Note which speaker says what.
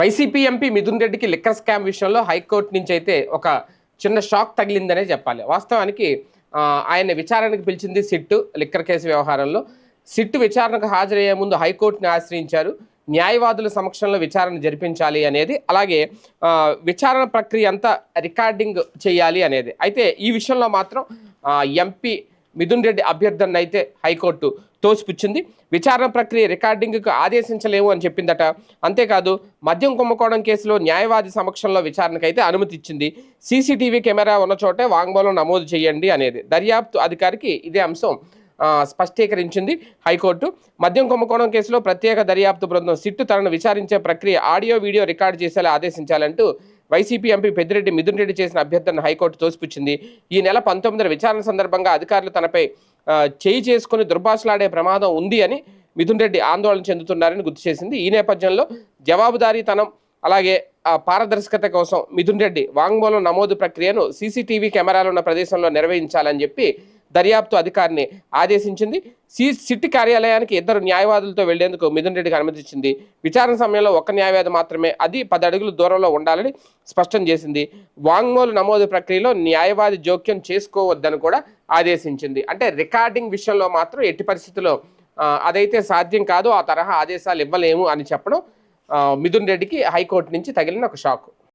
Speaker 1: YCP MP Mithun రెడ్డికి liquor scam విషయంలో high court నుంచి అయితే ఒక చిన్న షాక్ తగిలిందనే చెప్పాలి. వాస్తవానికి ఆయన విచారణకు పిలిచింది సిట్టు లిక్కర్ కేసు వ్యవహారంలో. సిట్టు విచారణకు హాజరయ్యే ముందు హైకోర్టుని ఆశ్రయించారు. న్యాయవాదుల సమక్షంలో విచారణ జరిపించాలి అనేది అలాగే విచారణ ప్రక్రియ అంతా రికార్డింగ్ చేయాలి అనేది. అయితే ఈ విషయంలో మాత్రం ఎంపీ మిథున్ రెడ్డి అభ్యర్థన అయితే హైకోర్టు తోసిపుచ్చింది. విచారణ ప్రక్రియ రికార్డింగ్కు ఆదేశించలేము అని చెప్పిందట. అంతేకాదు మద్యం కుంభకోణం కేసులో న్యాయవాది సమక్షంలో విచారణకైతే అనుమతి ఇచ్చింది సీసీటీవీ కెమెరా ఉన్న చోటే వాంగ్మూలం నమోదు చేయండి అనేది దర్యాప్తు అధికారికి ఇదే అంశం స్పష్టీకరించింది హైకోర్టు. మద్యం కుంభకోణం కేసులో ప్రత్యేక దర్యాప్తు బృందం సిట్టు తనను విచారించే ప్రక్రియ ఆడియో వీడియో రికార్డు చేసేలా ఆదేశించాలంటూ వైసీపీ ఎంపీ పెద్దిరెడ్డి మిథున్ రెడ్డి చేసిన అభ్యర్థన హైకోర్టు తోసిపుచ్చింది. ఈ నెల పంతొమ్మిదిన విచారణ సందర్భంగా అధికారులు తనపై చేయి చేసుకుని దుర్భాషలాడే ప్రమాదం ఉంది అని మిథున్ రెడ్డి ఆందోళన చెందుతున్నారని గుర్తు చేసింది. ఈ నేపథ్యంలో జవాబుదారీతనం అలాగే పారదర్శకత కోసం మిథున్ రెడ్డి వాంగ్మూలం నమోదు ప్రక్రియను సీసీటీవీ కెమెరాలు ఉన్న ప్రదేశంలో నిర్వహించాలని చెప్పి దర్యాప్తు అధికారిని ఆదేశించింది. సి సిట్ కార్యాలయానికి ఇద్దరు న్యాయవాదులతో వెళ్ళేందుకు మిథున్ రెడ్డికి అనుమతించింది విచారణ సమయంలో ఒక్క న్యాయవాది మాత్రమే అది పది అడుగుల దూరంలో ఉండాలని స్పష్టం చేసింది. వాంగ్మూలు నమోదు ప్రక్రియలో న్యాయవాది జోక్యం చేసుకోవద్దని కూడా ఆదేశించింది. అంటే రికార్డింగ్ విషయంలో మాత్రం ఎట్టి పరిస్థితుల్లో అదైతే సాధ్యం కాదు ఆ తరహా ఆదేశాలు ఇవ్వలేము అని చెప్పడం మిథున్ రెడ్డికి హైకోర్టు నుంచి తగిలిన ఒక షాక్.